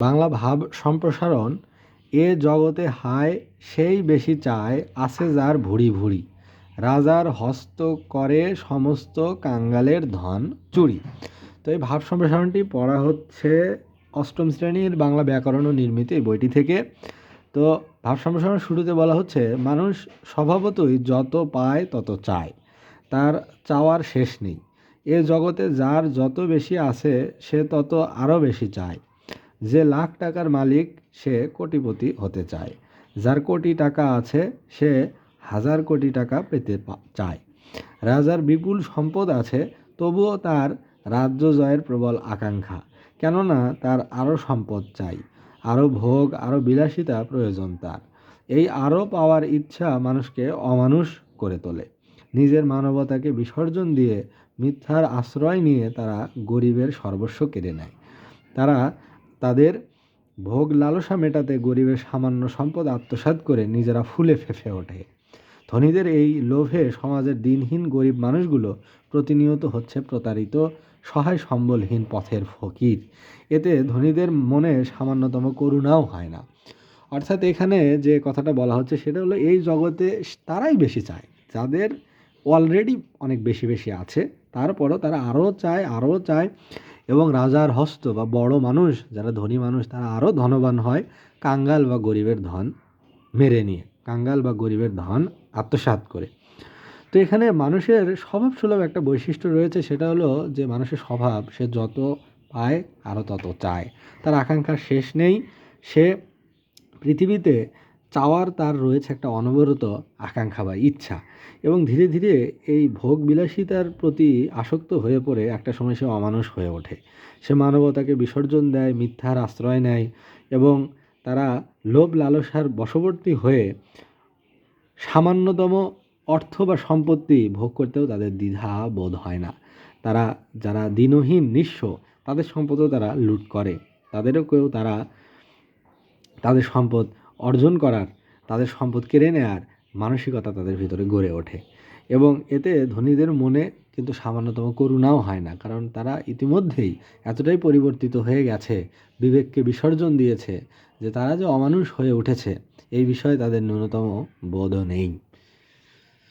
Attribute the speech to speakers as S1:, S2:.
S1: বাংলা ভাব সম্প্রসারণ, এ জগতে হায় সেই বেশি চায়, আছে যার ভুড়ি ভুড়ি। রাজার হস্ত করে সমস্ত কাঙ্গালের ধন চুরি। তো এই ভাব সম্প্রসারণটি পড়া হচ্ছে অষ্টম শ্রেণির বাংলা ব্যাকরণ ও নির্মিত এই বইটি থেকে। তো ভাব সম্প্রসারণ শুরুতে বলা হচ্ছে, মানুষ স্বভাবতই যত পায় তত চায়, তার চাওয়ার শেষ নেই। এ জগতে যার যত বেশি আছে, সে তত আরও বেশি চায়। যে লাখ টাকার মালিক সে কোটিপতি হতে চায়। যার কোটি টাকা আছে, সে হাজার কোটি টাকা পেতে চায়। রাজার বিপুল সম্পদ আছে, তবুও তার রাজ্য জয়ের প্রবল আকাঙ্ক্ষা। কেননা তার আরও সম্পদ চাই, আরও ভোগ, আরও বিলাসিতা প্রয়োজন তার। এই আরও পাওয়ার ইচ্ছা মানুষকে অমানুষ করে তোলে। নিজের মানবতাকে বিসর্জন দিয়ে মিথ্যার আশ্রয় নিয়ে তারা গরিবের সর্বস্ব কেড়ে নেয়। তারা তাদের ভোগ লালসা মেটাতে গরিবের সামান্য সম্পদ আত্মসাৎ করে নিজেরা ফুলে ফেঁপে ওঠে। ধনীদের এই লোভে সমাজের দিনহীন গরিব মানুষগুলো প্রতিনিয়ত হচ্ছে প্রতারিত, সহায় সম্বলহীন পথের ফকির। এতে ধনীদের মনে সামান্যতম করুণাও হয় না। অর্থাৎ এখানে যে কথাটা বলা হচ্ছে সেটা হলো, এই জগতে তারাই বেশি চায়। যাদের অলরেডি অনেক বেশি বেশি আছে তারপরও তারা আরও চায় আরও চায় এবং রাজার হস্ত বা বড় মানুষ, যারা ধনী মানুষ, তারা আরও ধনবান হয়। কাঙ্গাল বা গরিবের ধন মেরে নিয়ে, কাঙ্গাল বা গরিবের ধন আত্মসাৎ করে। তো এখানে মানুষের স্বভাব সুলভ একটা বৈশিষ্ট্য রয়েছে, সেটা হলো যে মানুষের স্বভাব, সে যত পায় আরও তত চায়। তার আকাঙ্ক্ষার শেষ নেই। সে পৃথিবীতে চাওয়ার তার রয়েছে একটা অনবরত আকাঙ্ক্ষা বা ইচ্ছা এবং ধীরে ধীরে এই ভোগ বিলাসিতার প্রতি আসক্ত হয়ে পড়ে একটা সময় সে অমানুষ হয়ে ওঠে। সে মানবতাকে বিসর্জন দেয়, মিথ্যার আশ্রয় নেয় এবং তারা লোভ লালসার বশবর্তী হয়ে সামান্যতম অর্থ বা সম্পত্তি ভোগ করতেও তাদের দ্বিধা বোধ হয় না। তারা, যারা দিনহীন নিঃস্ব, তাদের সম্পদও তারা লুট করে। তাদেরও কেউ তারা, তাদের সম্পদ অর্জন করার, তাদের সম্পদ কেড়ে নেওয়ার মানসিকতা তাদের ভিতরে গড়ে ওঠে। এবং এতে ধনীদের মনে কিন্তু সামান্যতম করুণাও হয় না, কারণ তারা ইতিমধ্যেই এতটাই পরিবর্তিত হয়ে গেছে, বিবেককে বিসর্জন দিয়েছে, যে তারা যে অমানুষ হয়ে উঠেছে, এই বিষয়ে তাদের ন্যূনতম বোধও নেই।